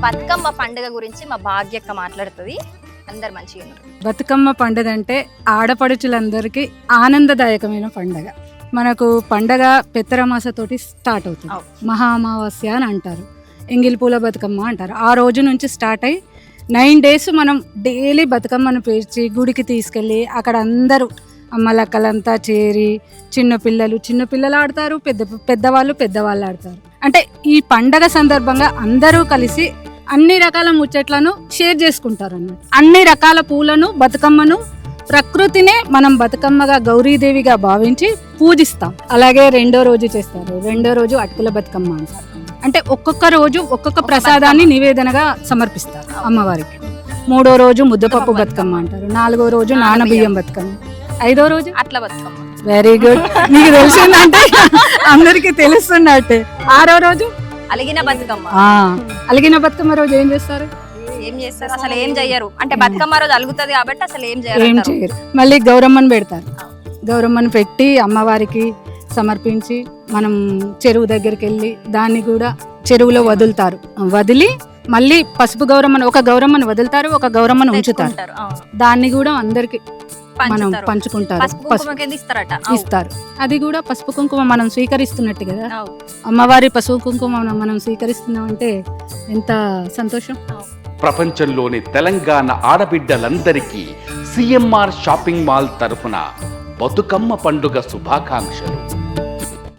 బతుకమ్మ పండుగ గురించి మా భాగ్యక్క మాట్లాడుతుంది. అందరు మంచిగా ఉన్నారు. బతుకమ్మ పండుగ అంటే ఆడపడుచులందరికీ ఆనందదాయకమైన పండగ. మనకు పండగ పెత్తరమాసతోటి స్టార్ట్ అవుతుంది. అవు. మహా అమావాస్య అని అంటారు. ఎంగిలి పూల బతుకమ్మ అంటారు. ఆ రోజు నుంచి స్టార్ట్ అయ్యి నైన్ డేస్ మనం డైలీ బతుకమ్మను పేర్చి గుడికి తీసుకెళ్ళి అక్కడ అందరూ అమ్మలక్కలంతా చేరి చిన్న పిల్లలు చిన్న పిల్లలు ఆడతారు పెద్ద పెద్దవాళ్ళు పెద్దవాళ్ళు ఆడతారు. అంటే ఈ పండగ సందర్భంగా అందరూ కలిసి అన్ని రకాల ముచ్చట్లను షేర్ చేసుకుంటారు అన్నమాట అన్ని రకాల పూలను బతుకమ్మను ప్రకృతినే మనం బతుకమ్మగా గౌరీదేవిగా భావించి పూజిస్తాం. అలాగే రెండో రోజు చేస్తారు. రెండో రోజు అటుకుల బతుకమ్మ అంటారు. అంటే ఒక్కొక్క రోజు ఒక్కొక్క ప్రసాదాన్ని నివేదనగా సమర్పిస్తారు అమ్మవారికి. మూడో రోజు ముద్దపప్పు బతుకమ్మ అంటారు. నాలుగో రోజు నానబియ్యం బతుకమ్మ. ఐదో రోజు? అట్లా బతుకమ్మ. వెరీ గుడ్ మీకు తెలిసిందంటే అందరికీ తెలుస్తున్నట్టే. ఆరో రోజు? అలిగిన బతుకమ్మ. అలిగిన బతుకమ్మ రోజు ఏం చేస్తారు? ఏం చేస్తారు? అసలు ఏం చెయ్యరు. అంటే బతుకమ్మ రోజు అలుగుతుంది కాబట్టి అసలు ఏం ఏం చేయరు చేయరు మళ్ళీ గౌరమ్మను పెడతారు. గౌరమ్మను పెట్టి అమ్మవారికి సమర్పించి మనం చెరువు దగ్గరికి వెళ్ళి దాన్ని కూడా చెరువులో వదులుతారు. వదిలి మళ్ళీ పసుపు గౌరమ్మను ఒక గౌరమ్మను వదులుతారు ఒక గౌరమ్మను ఉంచుతారు. దాన్ని కూడా అందరికి మనం. పంచుకుంటారు. పసుపు. ఇస్తారు. అది కూడా పసుపు కుంకుమ మనం స్వీకరిస్తున్నట్టు కదా. అవును. అమ్మవారి పసుపు కుంకుమ మనం- మనం స్వీకరిస్తున్నామంటే ఎంత సంతోషం. ప్రపంచంలోని తెలంగాణ ఆడబిడ్డలందరికీ సిఎంఆర్ షాపింగ్ మాల్ తరఫున బతుకమ్మ పండుగ శుభాకాంక్షలు.